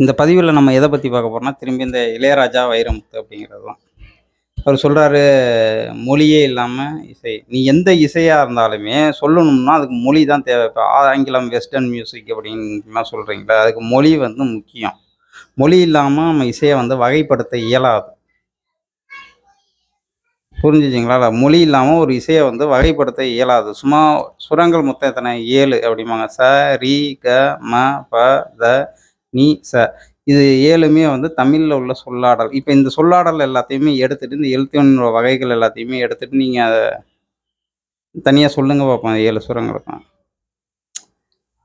இந்த பதிவில் நம்ம எதை பற்றி பார்க்க போகிறோம்னா திரும்பி இந்த இளையராஜா வைரமுத்து அப்படிங்கிறது தான். அவர் சொல்கிறாரு மொழியே இல்லாமல் இசை. நீ எந்த இசையாக இருந்தாலுமே சொல்லணும்னா அதுக்கு மொழி தான் தேவை. இப்போ ஆங்கிலம் வெஸ்டர்ன் மியூசிக் அப்படின்லாம் சொல்கிறீங்களா அதுக்கு மொழி வந்து முக்கியம். மொழி இல்லாமல் நம்ம இசையை வந்து வகைப்படுத்த இயலாது. புரிஞ்சுச்சிங்களா மொழி இல்லாமல் ஒரு இசையை வந்து வகைப்படுத்த இயலாது. சும்மா சுரங்கள் மொத்தம் எத்தனை? ஏழு அப்படிம்பாங்க. ச ரி க ம ப த நீ ச இது ஏழுமே வந்து தமிழில் உள்ள சொல்லாடல். இப்போ இந்த சொல்லாடல் எல்லாத்தையுமே எடுத்துகிட்டு இந்த எழுத்தின் வகைகள் எல்லாத்தையுமே எடுத்துகிட்டு நீங்கள் அதை தனியாக சொல்லுங்கள் பார்ப்போம் ஏழு சுரங்களுக்கும்.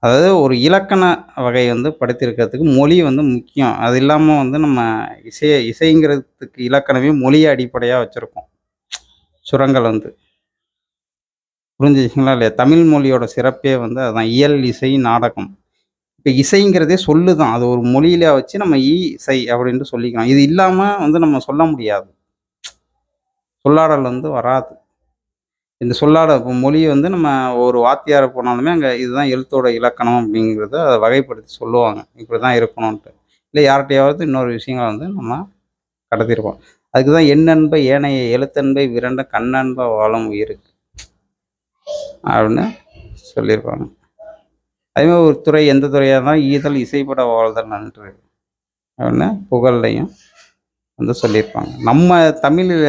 அதாவது ஒரு இலக்கண வகை வந்து படுத்திருக்கிறதுக்கு மொழி வந்து முக்கியம். அது இல்லாமல் வந்து நம்ம இசையை இசைங்கிறதுக்கு இலக்கணமே மொழியை அடிப்படையாக வச்சுருக்கோம். சுரங்கள் வந்து. புரிஞ்சுச்சிங்களா இல்லையா? தமிழ் மொழியோட சிறப்பே வந்து அதுதான். இயல் இசை நாடகம். இப்போ இசைங்கிறதே சொல்லு தான் அது ஒரு மொழியில வச்சு நம்ம இ இசை அப்படின்ட்டு சொல்லிக்கலாம் இது இல்லாமல் வந்து நம்ம சொல்ல முடியாது. சொல்லாடல் வந்து வராது. இந்த சொல்லாடல் இப்போ மொழியை வந்து நம்ம ஒரு வாத்தியார் போனாலுமே அங்கே இதுதான் எழுத்தோட இலக்கணம் அப்படிங்கிறத அதை வகைப்படுத்தி சொல்லுவாங்க. இப்படி தான் இருக்கணும்ன்ட்டு. இல்லை யார்கிட்டையாவது இன்னொரு விஷயங்களை வந்து நம்ம கடத்திருப்போம். அதுக்கு தான் எண்ணென்ப ஏனைய எழுத்தன்பை விரண்ட கண்ணன்ப வாழும் உயிருக்கு அப்படின்னு சொல்லியிருப்பாங்க. அதேமாதிரி ஒரு துறை எந்த துறையாக இருந்தாலும் ஈதல் இசைப்பட வாழ்தல் நன்று. அப்படின்னு புகழ்லையும் வந்து சொல்லியிருப்பாங்க. நம்ம தமிழில்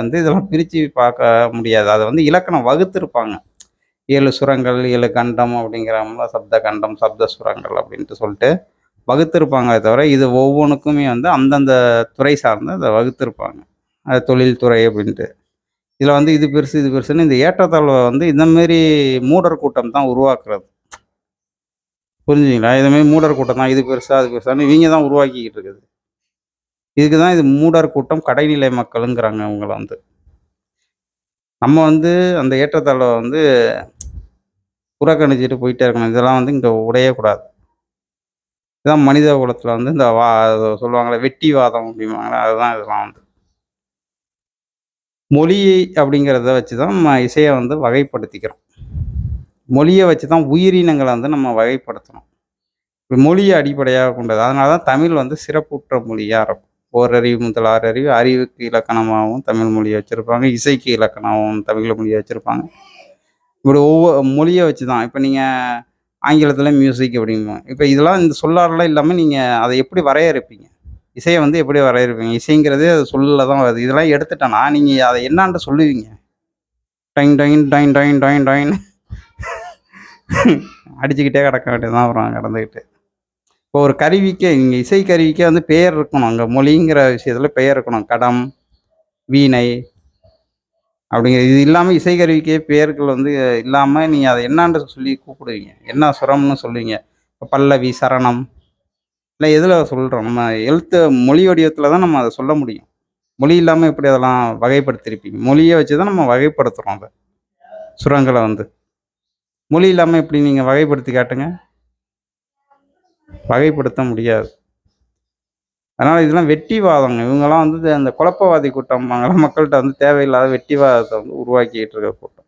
வந்து இதெல்லாம் பிரித்து பார்க்க முடியாது. அதை வந்து இலக்கணம் வகுத்திருப்பாங்க. ஏழு சுரங்கள் ஏழு கண்டம் அப்படிங்கிறாங்களா சப்த கண்டம் சப்த சுரங்கள் அப்படின்ட்டு சொல்லிட்டு வகுத்திருப்பாங்க. தவிர இது ஒவ்வொன்றுக்குமே வந்து அந்தந்த துறை சார்ந்து அதை வகுத்திருப்பாங்க. அது தொழில்துறை அப்படின்ட்டு. இதில் வந்து இது பெருசு இது பெருசுன்னு இந்த ஏற்றத்தாழ்வை வந்து இந்தமாரி மூடர் கூட்டம் தான் உருவாக்குறது. புரிஞ்சுங்களா இதுமாரி மூடர் கூட்டம் தான். இது பெருசா அது பெருசான்னு இவங்க தான் உருவாக்கிக்கிட்டு இருக்குது. இதுக்கு தான் இது மூடர் கூட்டம் கடைநிலை மக்களுங்கிறாங்க அவங்கள வந்து. நம்ம வந்து அந்த ஏற்றத்தாழ்வை வந்து புறக்கணிச்சிட்டு போயிட்டே இருக்கணும். இதெல்லாம் வந்து இங்கே உடையக்கூடாது இதுதான் மனித குலத்தில் வந்து இந்த வா சொல்லுவாங்களே வெட்டிவாதம் அப்படிம்பாங்களே அதுதான் இதெல்லாம் வந்து. மொழி அப்படிங்கிறத வச்சு தான் நம்ம இசையை வந்து வகைப்படுத்திக்கிறோம். மொழியை வச்சு தான் உயிரினங்களை வந்து நம்ம வகைப்படுத்தணும். மொழியை அடிப்படையாக கொண்டது. அதனால தான் தமிழ் வந்து சிறப்புற்ற மொழியாக இருக்கும். ஓரறிவு முதல் ஆறறிவு அறிவுக்கு இலக்கணமாகவும் தமிழ் மொழியை வச்சுருப்பாங்க. இசைக்கு இலக்கணமாகவும் தமிழ் மொழியை வச்சுருப்பாங்க. இப்படி ஒவ்வொரு மொழியை வச்சு தான். இப்போ நீங்கள் ஆங்கிலத்தில் மியூசிக் அப்படிம்போம். இப்போ இதெல்லாம் இந்த சொல்லாடலாம் இல்லாமல் நீங்கள் அதை எப்படி வரையறுப்பீங்க? இசையை வந்து எப்படி வரையறுப்பீங்க? இசைங்கிறதே அது சொல்லில் தான் வருது. இதெல்லாம் எடுத்துட்டேன்னா நீங்கள் அதை என்னான்ட்டு சொல்லுவீங்க? டைன் டைன் டைன் டைன் டைன் டைன் அடிச்சுக்கிட்டே கிடக்க வேண்டியதுதான். வரும் கடந்துக்கிட்டு இப்போ ஒரு கருவிக்கே இங்கே இசை கருவிக்கே வந்து பெயர் இருக்கணும். அங்கே மொழிங்கிற விஷயத்தில் பெயர் இருக்கணும். கடம் வீணை அப்படிங்கிற இது இல்லாமல் இசைக்கருவிக்கே பெயர்கள் வந்து இல்லாமல் நீங்கள் அதை என்னான்னு சொல்லி கூப்பிடுவீங்க. என்ன சுரம்னு சொல்லுவீங்க. இப்போ பல்லவி சரணம் இல்லை எதில் சொல்கிறோம் நம்ம எழுத்து மொழி வடிவத்தில் தான் நம்ம அதை சொல்ல முடியும். மொழி இல்லாமல் எப்படி அதெல்லாம் வகைப்படுத்திருப்பீங்க மொழியை வச்சு தான் நம்ம வகைப்படுத்துகிறோம் அதை. சுரங்களை வந்து. மொழி இல்லாமல் எப்படி நீங்கள் வகைப்படுத்தி காட்டுங்க. வகைப்படுத்த முடியாது. அதனால் இதெல்லாம் வெட்டிவாதங்க. இவங்கெல்லாம் வந்து அந்த குழப்பவாதி கூட்டம் மக்கள்கிட்ட வந்து தேவையில்லாத வெட்டிவாதத்தை வந்து உருவாக்கிக்கிட்டு இருக்க கூட்டம்.